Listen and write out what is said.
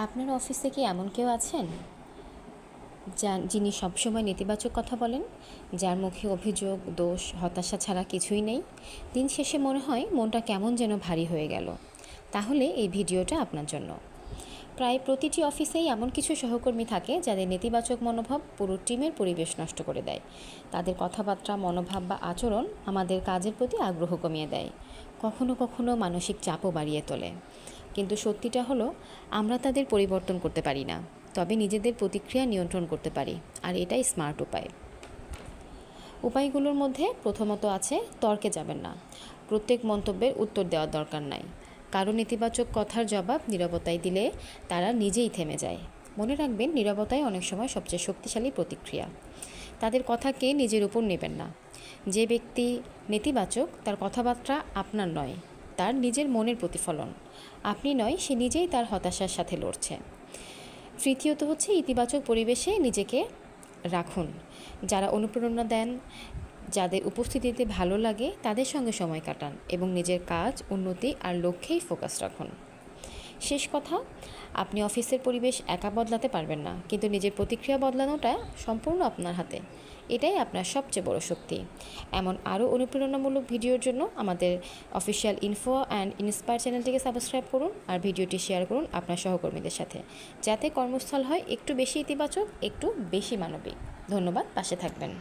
আপনার অফিসে কি এমন কেউ আছেন? যা যিনি সবসময় নেতিবাচক কথা বলেন, যার মুখে অভিযোগ, দোষ, হতাশা ছাড়া কিছুই নেই। দিন শেষে মনে হয় মনটা কেমন যেন ভারী হয়ে গেল। তাহলে এই ভিডিওটা আপনার জন্য। প্রায় প্রতিটি অফিসেই এমন কিছু সহকর্মী থাকে যাদের নেতিবাচক মনোভাব পুরো টিমের পরিবেশ নষ্ট করে দেয়। তাদের কথাবার্তা, মনোভাব বা আচরণ আমাদের কাজের প্রতি আগ্রহ কমিয়ে দেয়। কখনো কখনো মানসিক চাপও বাড়িয়ে তোলে। কিন্তু সত্যিটা হলো, আমরা তাদের পরিবর্তন করতে পারি না। তবে নিজেদের প্রতিক্রিয়া নিয়ন্ত্রণ করতে পারি, আর এটাই স্মার্ট উপায়। উপায়গুলোর মধ্যে প্রথমত আছে, তর্কে যাবেন না। প্রত্যেক মন্তব্যের উত্তর দেওয়ার দরকার নাই। কারও নেতিবাচক কথার জবাব নীরবতায় দিলে তারা নিজেই থেমে যায়। মনে রাখবেন, নীরবতাই অনেক সময় সবচেয়ে শক্তিশালী প্রতিক্রিয়া। তাদের কথাকে নিজের উপর নেবেন না। যে ব্যক্তি নেতিবাচক, তার কথাবার্তা আপনার নয়। তার নিজের মনের প্রতিফলন। আপনি নয়, সে নিজেই তার হতাশার সাথে লড়ছে। তৃতীয়ত হচ্ছে, ইতিবাচক পরিবেশে নিজেকে রাখুন। যারা অনুপ্রেরণা দেন, যাদের উপস্থিতিতে ভালো লাগে, তাদের সঙ্গে সময় কাটান এবং নিজের কাজ, উন্নতি আর লক্ষ্যেই ফোকাস রাখুন। শেষ কথা, আপনি অফিসের পরিবেশ একা বদলাতে পারবেন না, কিন্তু নিজের প্রতিক্রিয়া বদলানোটা সম্পূর্ণ আপনার হাতে। এটাই আপনার সবচেয়ে বড় শক্তি। এমন আরও অনুপ্রেরণামূলক ভিডিওর জন্য আমাদের অফিসিয়াল ইনফো অ্যান্ড ইন্সপায়ার চ্যানেলটিকে সাবস্ক্রাইব করুন আর ভিডিওটি শেয়ার করুন আপনার সহকর্মীদের সাথে, যাতে কর্মস্থল হয় একটু বেশি ইতিবাচক, একটু বেশি মানবিক। ধন্যবাদ, পাশে থাকবেন।